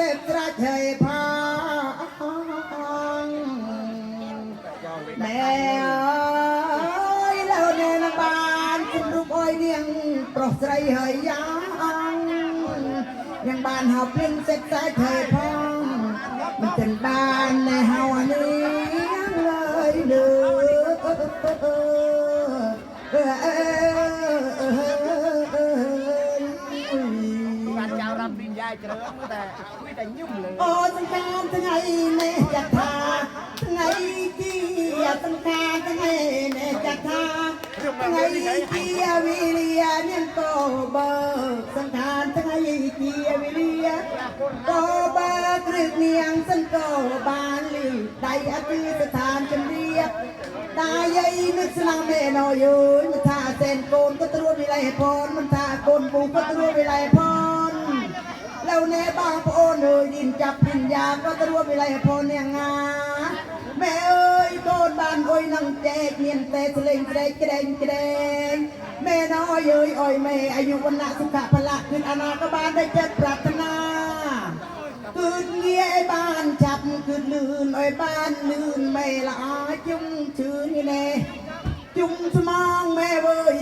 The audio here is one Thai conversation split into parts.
เสร็จระชัยพางแม่แล้วเนนบานคุณรูปอ้อยเนียงปรดใจเฮยยังยังบ้านหอบเพ่งเสร็จระชัยพางมันเป็นบ้านในเฮาอันนี้ามปีนยายเจริญมืแต่มือแต่ยุ่งเลยโอ้สังขารทั้งไงเนจักทาทั้งไงกี้สังกามทั้งไงเนจักทาทั้งไงกี้วิเลียเนี่ยโตเบอร์สังขารทั้งไงกี้วิเลียโตเบอร์ครึกเนียงสังโตบานลีได้อาตีสถานจำเรียบตายายนึกสลามเมนอยมันท่าเส้นโกนก็ตรวจวิไลพรมันท่าโกนปูก็ตรวจวิไลพร แล้วแน่บางพ่ะโอนเอยดินจับพิญญาก็ตะรัวไปไรพ่อเนี่ยงาแม่เอ้ยโบนบ้านโอ้ยนังแจกเมียนเตะสลิงเกรงเกรงเกรแม่น้อยเอ้ยอ้อยแม่อายุวันละสุขภละขึ้นอนาคตบ้านได้เจ็ดปรารถนาคืนเงี้ยบ้านจับคืนลื่นอ้อยบ้านลื่นแม่ละอาจุ้งชื่นแน่จุ้งสมองแม่เว้ย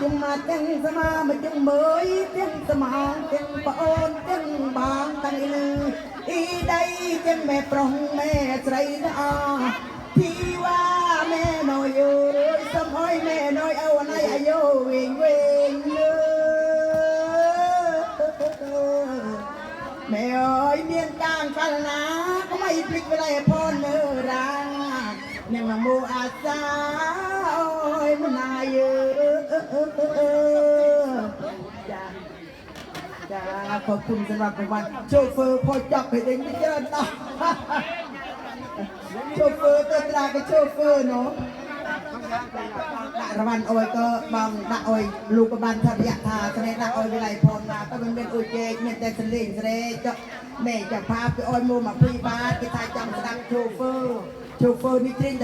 ជុំមកទាំងសមាមកជុំមើយទាំងស្មងទាំងប្អូនទាំងបងទាំងអ៊ីលឺអ៊ីដៃទាំងម៉ែប្រុសម៉ែស្រីទាំងអស់ទីវ៉ាម៉ែណយអើយសុំអើយម៉ែណយអូនឯអាយុវិញវិញលើម៉ែអើយមានកាងកាលណាក៏មិនភ្លេចវិល័យផនលើរាអ្នកមមោអាសាអូយមណាយ អើចាចាขอบคุณสำหรับรางวัลโชเฟอร์พอจับให้เองไม่เจอนะโชเฟอร์ตัวตรากับโชเฟอร์เนาะ ដាក់រវ៉ាន់អុយក៏បងដាក់អុយលោកក៏បានថារយៈថាស្នេហ៍ដាក់អុយវិល័យផនមកក៏មិនមានអុយជែកមានតែសលេងស្រែចុះម៉ែចាំផាពីអុយមក20បាតគេថាចង់ស្ដាប់ជូហ្វឺជូហ្វឺនេះត្រេងតែ